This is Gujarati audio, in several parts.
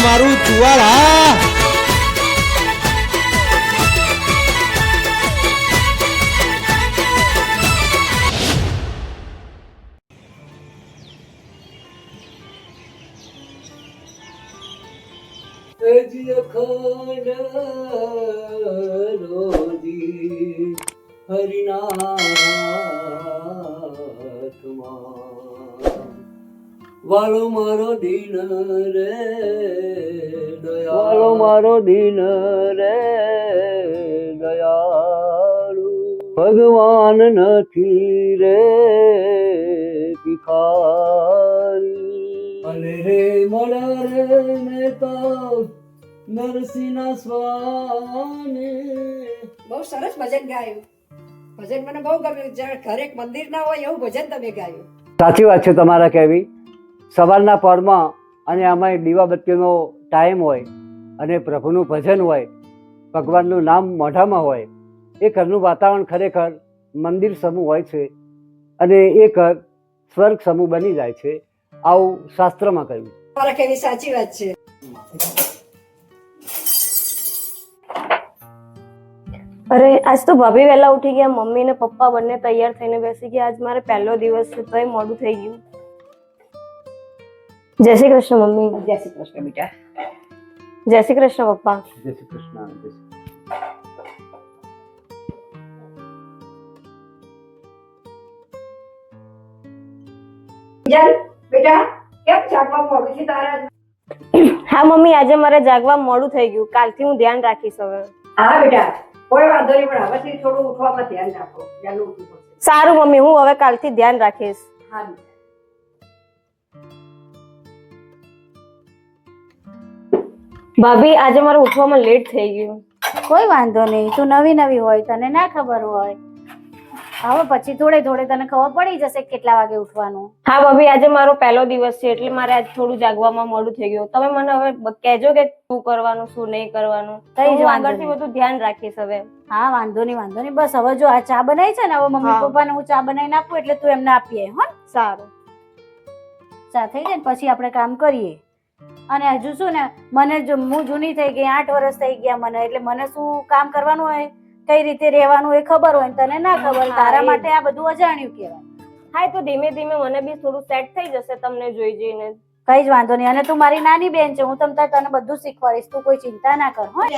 મારું ચુવાડ હા હરિના વાલો મારો દીન રે વાલો મારો દીન રે દયાળુ. ભગવાન નથી રે ભિખારી. અલે રે મળ્યા રે મેં તો નરસિંહ સ્વામી. બહુ સરસ ભજન ગાયું. ભજન મને બહુ ગમ્યું. જ્યારે ઘરે એક મંદિર ના હોય એવું ભજન તમે ગાયું. સાચી વાત છે તમારા કહેવી. સવારના પળમાં અને આમાં દીવાબત્તીનો ટાઈમ હોય અને પ્રભુનું ભજન હોય ભગવાનનું નામ મોઢામાં હોય એ ઘરનું વાતાવરણ ખરેખર મંદિર સમૂહ હોય છે અને એ ઘર સ્વર્ગ સમૂહ બની જાય છે. આવું શાસ્ત્રમાં કહ્યું. કેવી સાચી વાત છે. અરે આજ તો ભાભી વહેલા ઉઠી ગયા. મમ્મી ને પપ્પા બંને તૈયાર થઈને બેસી ગયા. આજ મારે પહેલો દિવસ છે તોય મોડું થઈ ગયું. જય શ્રી કૃષ્ણ મમ્મી. જય શ્રી કૃષ્ણ બેટા. જય શ્રી કૃષ્ણ પપ્પા. જય શ્રી કૃષ્ણ જલ બેટા કેમ જાગવા મોડું છે તારા? હા મમ્મી આજે મારે જાગવા મોડું થઈ ગયું. કાલથી હું ધ્યાન રાખીશ હવે. હા બેટા કોઈ વાંધો નહીં પણ હવેથી થોડું ઉઠવામાં ધ્યાન રાખો. સારું મમ્મી હું હવે કાલથી ધ્યાન રાખીશ. હા બેટા. ભાભી આજે મારું ઉઠવામાં લેટ થઈ ગયું. કોઈ વાંધો નહીં તું નવી નવી હોય તને ના ખબર હોય. હવે પછી થોડે થોડે તને ખબર પડી જશે કેટલા વાગે ઉઠવાનું. હા ભાભી આજે મારો પહેલો દિવસ છે એટલે મારે આજ થોડું જાગવામાં મોડું થઈ ગયું. તમે મને હવે કહેજો કે શું કરવાનું શું નહીં કરવાનું. હું આગળથી બધું ધ્યાન રાખીશ હવે. હા વાંધો નહીં વાંધો નહીં. બસ હવે જો આ ચા બનાવી છે ને હવે મમ્મી. પપ્પાને હું ચા બનાવીને આપું એટલે તું એમને આપીએ હો સારું. ચા થઈ જાય ને પછી આપણે કામ કરીએ. અને હજુ શું ને મને જો હું જૂની થઈ ગઈ આઠ વર્ષ થઈ ગયા મને એટલે મને શું કામ કરવાનું હોય કઈ રીતે રહેવાનું એ ખબર હોય તને ના ખબર તારા માટે આ બધું અજાણ્યું કહેવાય. હા તો ધીમે ધીમે મને બી થોડું સેટ થઈ જશે તમને જોઈ જઈને. કઈ જ વાંધો નહીં અને તું મારી નાની બેન છે હું તમને તને બધું શીખવાડીશ તું કોઈ ચિંતા ના કર હો.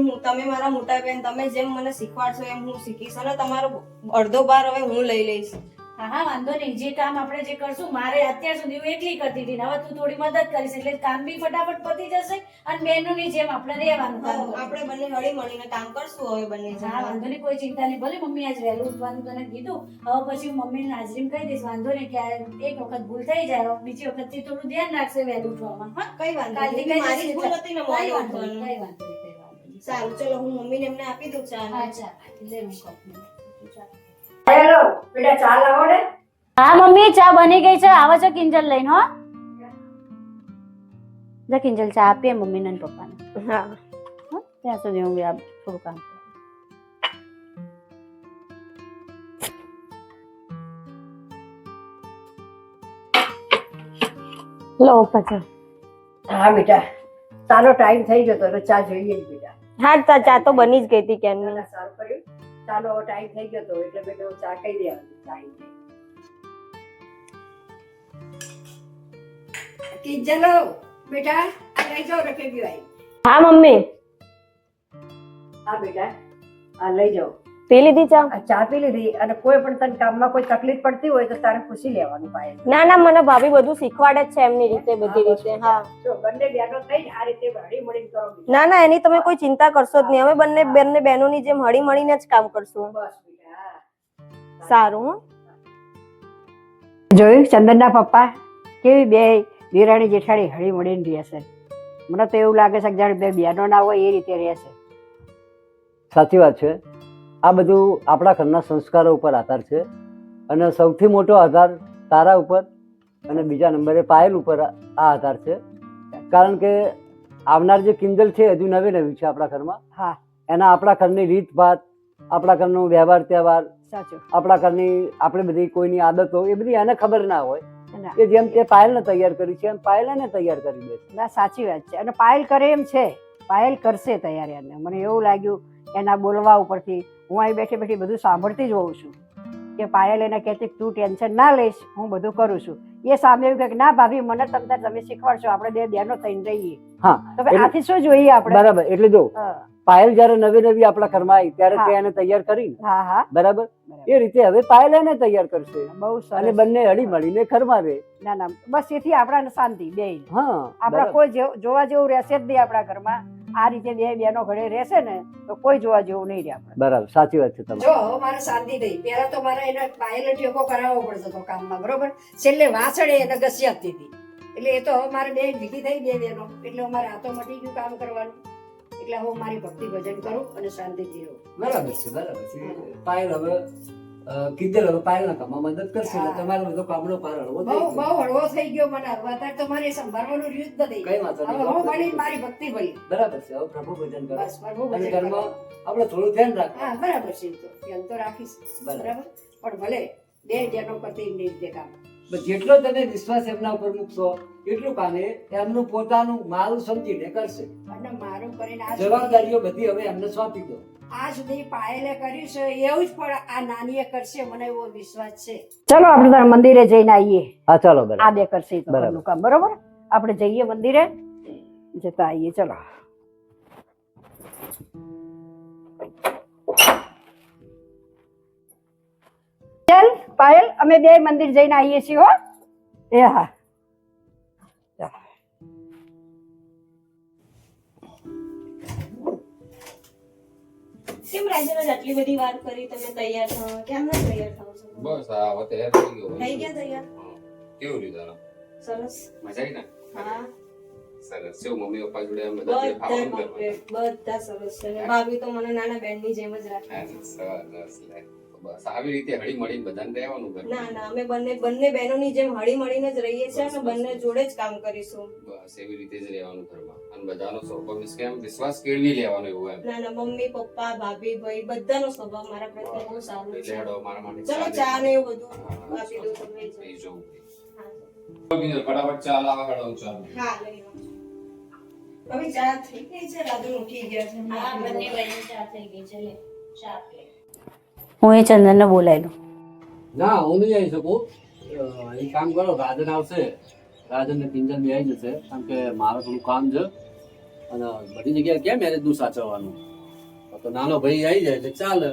હું તમે મારા મોટા બેન તમે જેમ મને શીખવાડશો એમ હું શીખીશ અને તમારો અડધો ભાર હવે હું લઈ લઈશ. હા હા વાંધો નહીં. જે કામ આપણે જે કરશું મારે અત્યાર સુધી હું એકલી કરતી હતી ને હવે તું થોડી મદદ કરીશ એટલે કામ બી ફટાફટ પતી જશે અને બહેનોની જેમ આપણે રહેવાનું કામ આપણે બંને હળી મળીને કામ કરશું હવે બંને હા વાંધો નહીં કોઈ ચિંતા નહીં. ભલે મમ્મી આજ વહેલું ઉઠવાનું તને કીધું હવે પછી હું મમ્મીને હાજરીમ કહી દઈશ. વાંધો નહીં કે એક વખત ભૂલ થઈ જાય બીજી વખતથી થોડું ધ્યાન રાખશે વહેલું ઉઠવામાં હા? કઈ વાંધો નહીં. મારી ભૂલ હતી ને કઈ વાંધો કઈ વાંધો નહીં, કઈ વાંધો નહીં. સારું ચલો હું મમ્મીને એમને આપી દઉં ચા હા ચા લે હું કપ હેલો. બેટા ચા લાવો ને. હા મમ્મી ચા બની ગઈ છે. આવો છો કિંજલ લઈને હો. જા કિંજલ ચા આપીએ મમ્મી અને પપ્પાને. હા. હો? ત્યાં સુધી હું આ થોડું કામ લો પચા હા બેટા. તારો ટાઈમ થઈ ગયો તો ચા જોઈએ જ બેટા. હા તા ચા તો બની જ ગઈ હતી કેન સારું કર્યું. ચાલો હવે ટાઈમ થઈ ગયો તો એટલે બેટા હું ચા કહી દેવાની ટાઈમ કે ચલો બેટા લઈ જાઓ રખી ગયો હા મમ્મી. હા બેટા. આ લઈ જાઓ. પી લીધી ચા? આ ચા પી લીધી અને કોઈ પણ તને કામમાં કોઈ તકલીફ પડતી હોય તો તારે પૂછી લેવાનું પાયે ના ના મને ભાભી બધું શીખવાડે જ છે એમની રીતે બધી રીતે હા જો બંને બહેનો થઈ આ રીતે હળી મળીને કરો ના ના એની તમે કોઈ ચિંતા કરશો જ નહીં. અમે બંને બંને બહેનોની જેમ હળી મળીને જ કામ કરશું. બસ સારું હો. જોયું ચંદનના પપ્પા? કેવી બે દેરાણી જેઠાણી હળી મળીને રહે છે મને તો એવું લાગે છે કે જાણે બે બહેનો ના હોય એ રીતે રહે છે સાચી વાત છે. આ બધું આપણા ઘરના સંસ્કારો ઉપર આધાર છે. અને સૌથી મોટો આધાર તારા ઉપર અને બીજા નંબરે પાયલ ઉપર આ આધાર છે. કારણ કે આવનાર જે કિંજલ છે હજુ નવી નવી છે આપણા ઘરમાં. હા. એના આપણા ઘરની રીત ભાત આપણા ઘરનો વ્યવહાર તહેવાર સાચું. આપણા ઘરની આપણે બધી કોઈની આદતો એ બધી એને ખબર ના હોય. કે જેમ તે પાયલને તૈયાર કરી છે એમ પાયલને તૈયાર કરી દે છે. ના સાચી વાત છે. અને પાયલ કરે એમ છે. પાયલ કરશે તૈયાર એને. મને એવું લાગ્યું એના બોલવા ઉપરથી હું અહીં બેઠી બેઠી બધું સાંભળતી જ હોઉં છું. કે પાયલ એને કહેતી તું ટેન્શન ના લઈશ હું બધું કરું છું. એ સામે એવું કે ના ભાભી મને તમને તમે શીખવાડશો આપણે બે બહેનો થઈને રહીએ. હા તો આથી શું જોઈએ આપણે? બરાબર એટલે જો પાયલ જયારે નવી નવી આપણા ઘરમાં આવી ત્યારે તે એને તૈયાર કરી હા હા. બરાબર? બરાબર. એ રીતે હવે પાયલ એને તૈયાર કરશે. બહુ અને બંને હળી મળીને ઘરમાં રહે ના ના બસ એથી આપણા શાંતિ બે હા આપણા કોઈ જોવા જેવું રહેશે જ નહીં આપણા ઘરમાં. આ રીતે બે બેનો ઘરે રહેશે ને તો કોઈ જોવા જેવું નહીં રહે આપણે. બરાબર સાચી વાત છે તમારી. જો હવે મારે શાંતિ થઈ. પહેલા તો મારે એને પાયલટ ટેકો કરાવવો પડતો હતો કામમાં બરોબર? છેલ્લે વાસળે એને ઘસી આપતી હતી એટલે એ તો હવે મારે બે ભીગી થઈ બે બેનો. એટલે મારે હાથો મટી ગયું કામ કરવાનું. એટલે હું મારી ભક્તિ ભજન કરું અને શાંતિથી રહું. બરાબર છે બરાબર છે. પાયલ હવે કીધેલ હવે પાયલના કામમાં મદદ કરશે એટલે તમારો બધો કામનો પાર હળવો બહુ બહુ હળવો થઈ ગયો મને. અત્યારે તો મારે સંભાળવાનું રહ્યું જ નથી. કઈ વાંધો હવે હું ભણી મારી ભક્તિ ભણી. બરાબર છે હવે પ્રભુ ભજન કરો. બસ પ્રભુ ભજન ઘરમાં કરો. આપણે થોડું ધ્યાન રાખો હા બરાબર છે તો. ધ્યાન તો રાખીશ. બરાબર. પણ ભલે બે બહેનો કરતી રીતે કામ જેટલો તમે વિશ્વાસ એમના ઉપર મૂકશો એટલું કાને એમનું પોતાનું મારું સમજીને કરશે. અને મારું કરીને જવાબદારીઓ બધી હવે એમને સોંપી દો. આ સુધી પાયલે કર્યું છે એવું જ પણ આ નાનીએ કરશે મને એવો વિશ્વાસ છે. ચલો આપણે તારા મંદિરે જઈને આવીએ. હા ચલો બરાબર. આ બે કરશે બરાબર. કામ બરોબર? આપણે જઈએ મંદિરે. જતા આવીએ ચલો. ચાલ પાયલ અમે બે મંદિર જઈને આવીએ છીએ હો. એ હા. કેમ રાજેશ આટલી બધી વાત કરી તમે તૈયાર થવા કેમ ના તૈયાર છો? બસ આ હવે તૈયાર થઈ ગયો થઈ ગયા તૈયાર? કેવું રહ્યું તારા? સરસ. મજા આવી ને? હા. સરસ. છે મમ્મી પપ્પા જોડે આમ બધા જે બધા ખાવાનું complete, કરવાનું. બધા સરસ છે. ભાભી તો મને નાના બેનની જેમ જ રાખે. સરસ બસ આવી રીતે હળી મળીને બધાને રહેવાનું. ના ના અમે બંને બંને બહેનોની જેમ હળી મળીને જ રહીએ છીએ અને બંને જોડે જ કામ કરીશું. બસ એવી રીતે જ રહેવાનું ઘરમાં. અને બધાનો સ્વભાવ means કે વિશ્વાસ કેળવી લેવાનો એવું એમ. ના ના મમ્મી પપ્પા ભાભી ભાઈ બધાનો સ્વભાવ મારા પ્રત્યે બહુ સારો છે. હેડો મારા માટે ચલો ચા ને એવું બધું આપી દો તમને. એ જોઉં ફટાફટ ચા લાવો હેડો હું ચા હા લઈ હવે ચા થઈ ગઈ છે રાજુ ઉઠી ગયા છે. હા બંને બહેનો ચા થઈ ગઈ છે લે ચા પી હું એ ચંદનને બોલાવી લઉં ના હું નહીં આવી શકું. એક કામ કરો રાજન આવશે. રાજન ને પિંજર બે આવી જશે. કારણ કે મારે થોડું કામ છે. અને બધી જગ્યાએ કેમ મેરેજનું સાચવવાનું? તો નાનો ભાઈ આવી જાય એટલે ચાલે.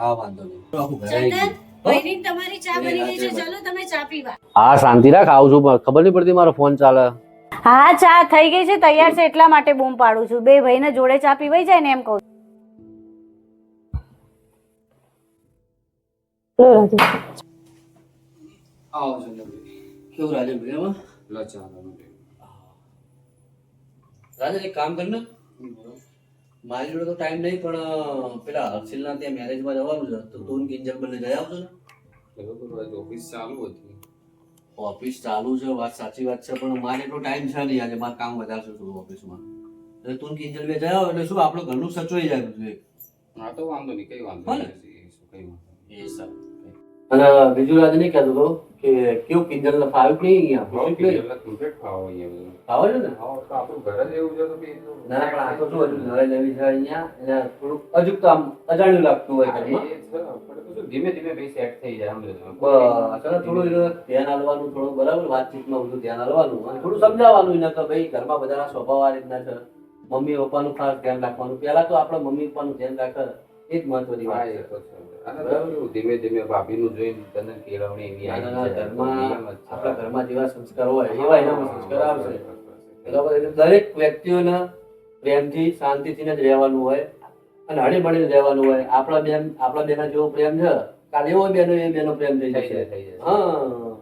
હા વાંધો નહીં. આખું ઘર આવી ચંદન ગયું. બહેની તમારી ચા એ બની ગઈ છે. રાતે ચલો તમે ચા પીવા. હા શાંતિ રાખ આવું છું. ખબર નહીં પડતી મારો ફોન ચાલે. હા ચા થઈ ગઈ છે. તૈયાર છે. એટલા માટે બૂમ પાડું છું. બે ભાઈને જોડે ચા પીવાઈ જાય ને એમ કહું આવો ચંદનભાઈ. કેવું રાજે લો ચા એક કામ કર ને. મારી જોડે તો ટાઈમ નહીં પણ પેલા હર્ષિલના ત્યાં મેરેજમાં જવાનું છે. તો તું કિંજલ બંને જઈ આવજો. ને બરોબર ઓફિસ ચાલુ હતી. ઓફિસ ચાલુ છે વાત સાચી વાત છે પણ મારે એટલો ટાઈમ છે નહીં આજે. મારે કામ વધારે છે થોડું ઓફિસમાં એટલે તું કિંજલ બે જાય એટલે શું આપણું ઘરનું સચવાઈ જાય બધું. હા તો વાંધો નહીં કઈ વાંધો નહીં. એ શું કઈ વાંધો એ સારું. અને બીજું રાજ નહીં કહેતો હતો કે કેવું કિંજલ ને ફાવ્યું કે અહીંયા? એટલે. છે ને? હા, તો આપણું ઘર જ એવું છે તો બીજું. ના પણ આ તો શું હજુ નવે નવી છે અહીંયા? એને થોડુંક અજુક તો આમ અજાણ્યું લાગતું હોય ઘરમાં. તો ધીમે ધીમે ભાઈ સેટ થઈ જાય સમજો. બસ અને થોડું એનું ધ્યાન આલવાનું થોડું બરાબર વાતચીતમાં બધું ધ્યાન આલવાનું અને થોડું સમજાવવાનું એને કે ભાઈ ઘરમાં બધાના સ્વભાવ આ રીતના છે. મમ્મી પપ્પાનું ખાસ ધ્યાન રાખવાનું. પહેલા તો આપણે મમ્મી પપ્પાનું ધ્યાન રાખે એ જ મહત્વની વાત છે. તો તો ધીમે ધીમે ભાભીનું જોઈને તને કેળવણી એવી ના, ના, આવી ના, ઘરમાં છે. આપણા ઘરમાં જેવા સંસ્કાર હોય એવા એનામાં સંસ્કાર આવશે. બરાબર એટલે દરેક વ્યક્તિઓને પ્રેમથી શાંતિથી જ રહેવાનું હોય અને હળી મળીને રહેવાનું હોય. આપણા બેન આપણા બેના જેવો પ્રેમ છે. કાલે એવો બેનો એ બેનો પ્રેમ થઈ જશે. હા.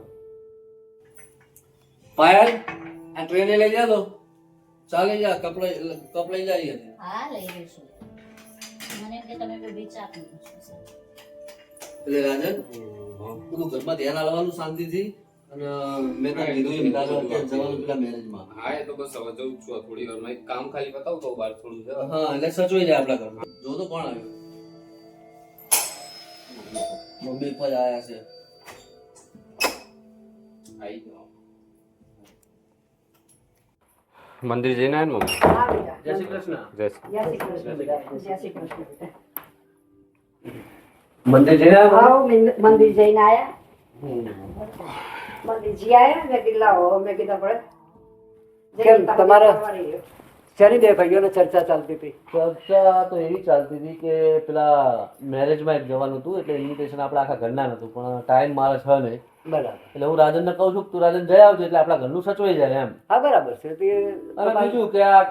પાયલ આ ટ્રેને લઈ જા તો. ચાલી જા કપડા કપડા લઈ જઈએ હા લઈ જઈશું. મને કે તમે બે બી ચા પીવો છો એટલે રાજન બધું ઘરમાં ધ્યાન આવવાનું શાંતિથી અને મેં તો કીધું એમ તારે અત્યારે જવાનું પેલા મેરેજમાં હા એ તો બસ હવે જઉં છું થોડી વારમાં. એક કામ ખાલી બતાવું તો બહાર થોડું છે. હા એટલે સચવાઈ જાય આપણા ઘરમાં. જો તો કોણ આવ્યું? મમ્મી પર આયા છે. આઈ જાઓ. મંદિર જઈને આવ્યા મમ્મી? જય શ્રી કૃષ્ણ. જય શ્રી કૃષ્ણ. જય શ્રી કૃષ્ણ બેટા. મંદિર જઈને આવ્યા? આવો મંદિર જઈને આયા મંદિર જી આયા મેં કીધા હો મેં કીધા પડે કેમ, તમારા- શેની બે ભાઈઓને ચર્ચા ચાલતી હતી? ચર્ચા તો એવી ચાલતી હતી કે પેલા મેરેજમાં એક જવાનું હતું એટલે ઇન્વિટેશન આપણા આખા ઘરના નતું પણ ટાઈમ મારે છે નહીં. બરાબર. એટલે હું રાજનને કહું છું કે તું રાજન જઈ આવજો એટલે આપણા ઘરનું સચવાઈ જાય એમ. હા બરાબર છે. તે અને બીજું કે આ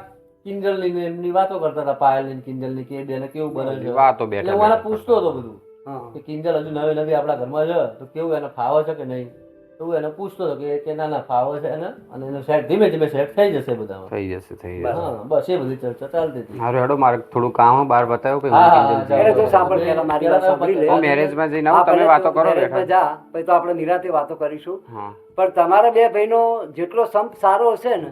કિંજલની ને એમની વાતો કરતા હતા પાયલની ને કિંજલની કે બેને કેવું બને છે વાતો એટલે હું પૂછતો હતો બધું. કે કિંજલ હજુ નવી નવી આપણા ઘરમાં છે તો કેવું એને ફાવે છે કે નહીં? તો હું એને પૂછતો હતો કે કે ના ના ફાવે છે એને અને એનો સેટ ધીમે ધીમે સેટ થઈ જશે બધામાં. થઈ જશે થઈ જશે. હા બસ એ બધી ચર્ચા ચાલતી હતી. મારું હેડો મારે થોડું કામ બહાર બતાવ્યું કે હા, કિંજલ ચાલો. એને જઈને સાંભળ પહેલા મારી વાત સાંભળી લે. હું મેરેજમાં જઈને હા, આવું તમે વાતો કરો બેઠા જા પછી તો આપણે નિરાતે વાતો કરીશું. પણ તમારા બે ભાઈનો જેટલો સંપ સારો હશે ને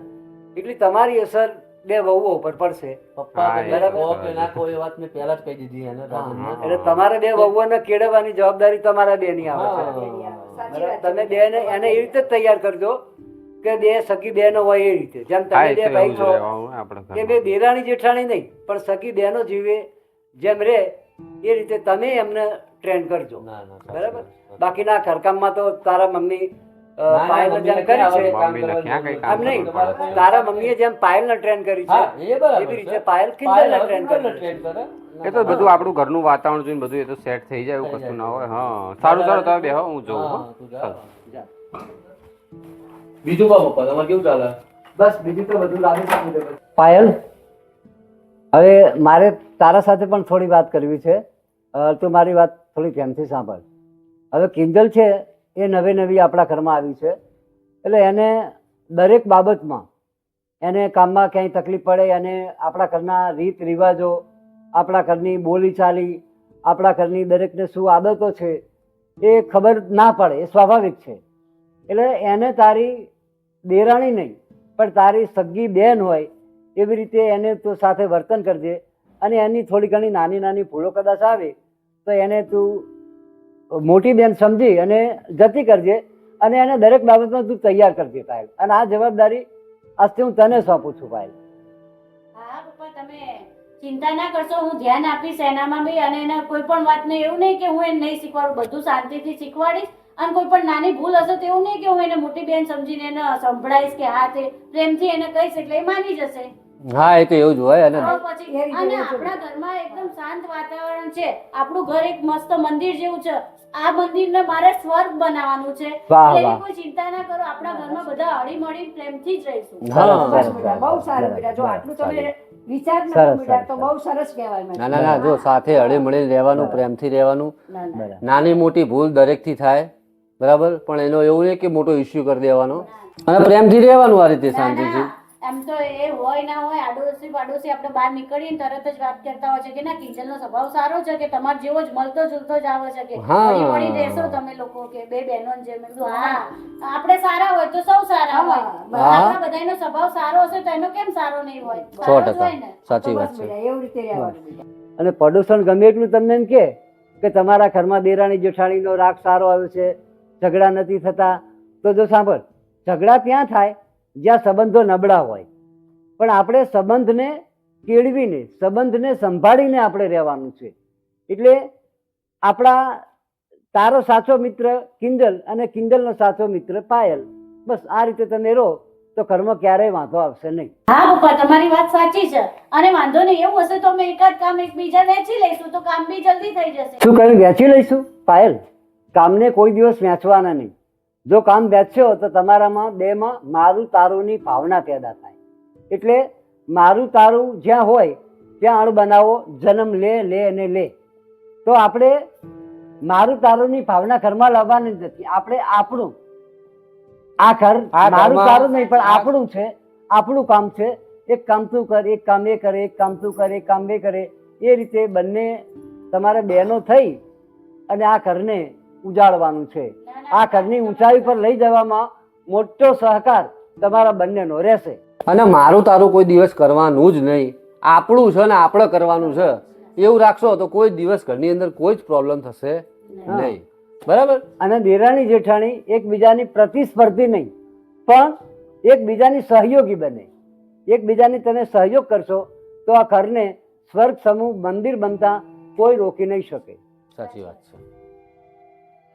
એટલી તમારી અસર બે વહુઓ ઉપર પડશે પપ્પા એ વાત મેં પહેલા જ કહી દીધી એને એટલે તમારે બે વહુઓને કેળવવાની જવાબદારી તમારા બે ની આવે છે હા. સાચી બરાબર? વાત છે. તમે બે ને એને એવી રીતે તૈયાર કરજો કે બે સખી બેનો હોય એ રીતે જેમ તમે બે ભાઈ છો કે બે. દેરાણી જેઠાણી નહીં પણ સખી બહેનો જીવે જેમ રે એ રીતે તમે એમને ટ્રેન કરજો બરાબર. બાકીના ઘરકામમાં તો તારા મમ્મી ક્યાં કરી છે. એમ નહીં તારા મમ્મીએ જેમ પાયલને ટ્રેન કરી છે એવી રીતે પાયલ પાયલ ટ્રેન કરી એ તો બધું આપણું ઘરનું વાતાવરણ જોઈને બધું એ તો સેટ થઈ જાય એવું કશું ના હોય. હા સારું સારું તમે બેહો હું જોઉં હો. હા, તું જા. બીજું કહો પપ્પા તમારે કેવું ચાલે? બસ બીજું તો બધું લાગે પાયલ હવે મારે તારા સાથે પણ થોડી વાત કરવી છે. તું મારી વાત થોડી ધ્યાનથી સાંભળ. હવે કિંજલ છે એ નવી નવી આપણા ઘરમાં આવી છે. એટલે એને દરેક બાબતમાં એને કામમાં ક્યાંય તકલીફ પડે અને આપણા ઘરના રીત રિવાજો, આપણા ઘરની બોલીચાલી, આપણા ઘરની દરેકને શું આદતો છે એ ખબર ના પડે, એ સ્વાભાવિક છે. એટલે એને તારી દેરાણી નહીં, પણ તારી સગી બેન હોય એવી રીતે એને તું સાથે વર્તન કરજે અને એની થોડી ઘણી નાની નાની ભૂલો કદાચ આવે તો એને તું મોટી બેન સમજી અને જતી કરજે અને એને દરેક બાબતમાં તું તૈયાર કરજે પાયલ. અને આ જવાબદારી આજથી હું તને સોંપું છું પાયલ. હા પપ્પા તમે ચિંતા ના કરશો હું ધ્યાન આપીશ એનામાં બી અને એને કોઈ પણ વાતને એવું નહીં કે હું એને નહીં શીખવાડું બધું શાંતિથી શીખવાડીશ. અને કોઈ પણ નાની ભૂલ હશે તો એવું નહીં કે હું એને મોટી બેન સમજીને એને સંભળાઈશ કે હા તે પ્રેમથી એને કહીશ એટલે એ માની જશે. હા એ તો એવું જ હોય અને તો પછી અને આપણા ઘરમાં એકદમ શાંત વાતાવરણ છે. આપણું ઘર એક મસ્ત મંદિર જેવું છે. આ મંદિરને મારે સ્વર્ગ બનાવવાનું છે. વાહ, એટલે કોઈ ચિંતા ના કરો આપણા ઘરમાં બધા હળી મળી પ્રેમથી જ રહીશું. સરસ, બેટા, બહુ સારું બેટા. જો આટલું તમે વિચાર સરસ, બેટા તો બહુ સરસ. કહેવાય ના ના ના જો સાથે હળી રહેવાનું પ્રેમથી રહેવાનું. ના, ના. બરાબર. નાની મોટી ભૂલ દરેકથી થાય. બરાબર? પણ એનો એવું નહીં કે મોટો ઇસ્યુ કરી દેવાનો. અને પ્રેમથી રહેવાનું આ રીતે શાંતિથી. એમ તો એ હોય ના હોય આડોશી પાડોશી આપણે બહાર નીકળીએ તરત જ વાત કરતા હોય છે કે ના કિંજલનો સ્વભાવ સારો છે કે તમાર જેવો જ મળતો જુલતો જ આવે છે કે. હળી રહેશો તમે લોકો કે બે બહેનો જે મેં કીધું, હા. આપણે સારા હોય તો સૌ સારા હોય. આપણા બધાનો સ્વભાવ સારો હશે તો એનો કેમ સારો નહીં હોય? સો ટકા. સાચી વાત છે. એવી રીતે રહેવાનું અને પ્રદૂષણ ગમે એટલું તમને એમ કે કે તમારા ઘરમાં દેરાણી જેઠાણીનો રાગ સારો આવ્યો છે ઝઘડા નથી થતા. તો જો સાંભળ ઝઘડા ત્યાં થાય જ્યાં સંબંધો નબળા હોય. પણ આપણે સંબંધને કેળવીને સંબંધને સંભાળીને આપણે રહેવાનું છે. એટલે આપણા તારો સાચો મિત્ર કિંજલ અને કિંજલનો સાચો મિત્ર પાયલ. બસ આ રીતે તમે રહો તો કર્મ ક્યારેય વાંધો આવશે નહીં. હા પપ્પા તમારી વાત સાચી છે. અને વાંધો નહીં એવું હશે તો અમે એકાદ કામ એકબીજા વેચી લઈશું તો કામ બી જલ્દી થઈ જશે. શું કહ્યું વેચી લઈશું? પાયલ કામને કોઈ દિવસ વેચવાના નહીં. જો કામ વેચશો તો તમારામાં બેમાં મારું તારુંની ભાવના પેદા થાય. એટલે મારું તારું જ્યાં હોય ત્યાં અણ બનાવો જન્મ લે લે અને લે. તો આપણે મારું તારુંની ભાવના ઘરમાં લાવવાની જ નથી. આપણે આપણું. આ ઘર મારું તારું નહીં પણ આપણું છે. આપણું કામ છે. એક કામ તું કર એક કામ એ કરે એક કામ તું કરે એક કામ એ કરે. એ રીતે બંને તમારે બહેનો થઈ અને આ ઘરને ઉજાડવાનું છે. આ ઘરની ઊંચાઈ પર લઈ જવામાં મોટો સહકાર તમારા બંનેનો રહેશે. અને મારું તારું કોઈ દિવસ કરવાનું જ નહીં. આપણું છે ને આપણે કરવાનું છે. એવું રાખશો તો કોઈ દિવસ ઘરની અંદર કોઈ જ પ્રોબ્લેમ થશે નહીં. બરાબર? અને દેરાણી જેઠાણી એકબીજાની પ્રતિસ્પર્ધી નહીં પણ એકબીજાની સહયોગી બને. એકબીજાની તમે સહયોગ કરશો તો આ ઘરને સ્વર્ગ સમૂહ મંદિર બનતા કોઈ રોકી નહીં શકે. સાચી વાત છે.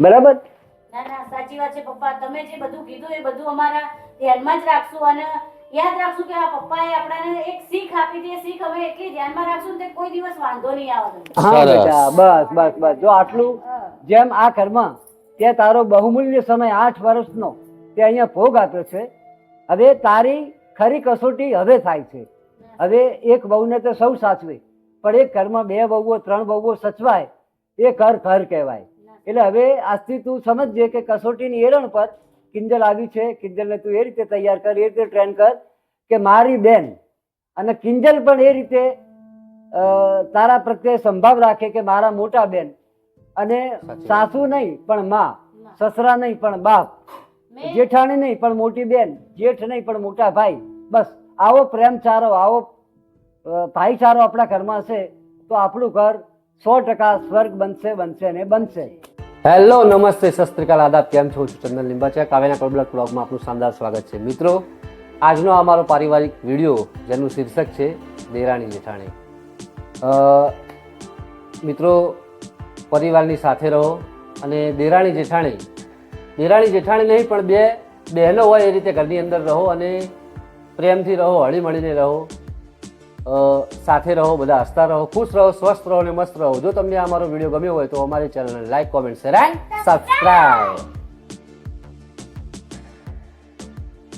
બરાબર? ના ના સાચી વાત છે પપ્પા. તમે જે બધું કીધું એ બધું અમારા ધ્યાનમાં જ રાખશું અને યાદ રાખશું કે આ પપ્પાએ આપણને એક શીખ આપી હતી. શીખ હવે એટલી ધ્યાનમાં રાખશું ને કોઈ દિવસ વાંધો નહીં આવે હા બેટા બસ બસ બસ. જો આટલું જેમ આ કર્મ તે તારો બહુમૂલ્ય સમય આઠ વર્ષનો તે અહીંયા ભોગ આપ્યો છે હવે તારી ખરી કસોટી હવે થાય છે. હવે એક બહુને તો સૌ સાચવે પણ એક ઘરમાં બે બહુઓ ત્રણ વહુઓ સચવાય એ ઘર ઘર કહેવાય. એટલે હવે આજથી તું સમજજે કે કસોટીની એરણ પર કિંજલ આવી છે. કિંજલને તું એ રીતે તૈયાર કર એ રીતે ટ્રેન કર કે મારી બેન અને કિંજલ પણ એ રીતે તારા પ્રત્યે સંભાવ રાખે કે મારા મોટા બેન અને સાસુ નહીં પણ માં સસરા નહીં પણ બાપ જેઠાણી નહીં પણ મોટી બેન જેઠ નહીં પણ મોટા ભાઈ. બસ આવો પ્રેમચારો આવો ભાઈચારો આપણા ઘરમાં હશે તો આપણું ઘર સો ટકા સ્વર્ગ બનશે બનશે ને બનશે. હેલો, નમસ્તે શસ્ત્રકાલ આદાબ, કેમ છો? છું ચંદન લીંબાચા કાવ્યના કડબલક બ્લોગમાં આપનું શાનદાર સ્વાગત છે. મિત્રો, આજનો અમારો પારિવારિક વીડિયો જેનું શીર્ષક છે, દેરાણી જેઠાણી. મિત્રો, પરિવારની સાથે રહો અને દેરાણી જેઠાણી. દેરાણી જેઠાણી નહીં, પણ બે બહેનો હોય એ રીતે ઘરની અંદર રહો અને પ્રેમથી રહો હળી મળીને રહો. સાથે રહો, બધા હસતા રહો, ખુશ રહો, સ્વસ્થ રહો અને મસ્ત રહો. જો તમને આ અમારો વીડિયો ગમ્યો હોય તો અમારી ચેનલને like comment share and subscribe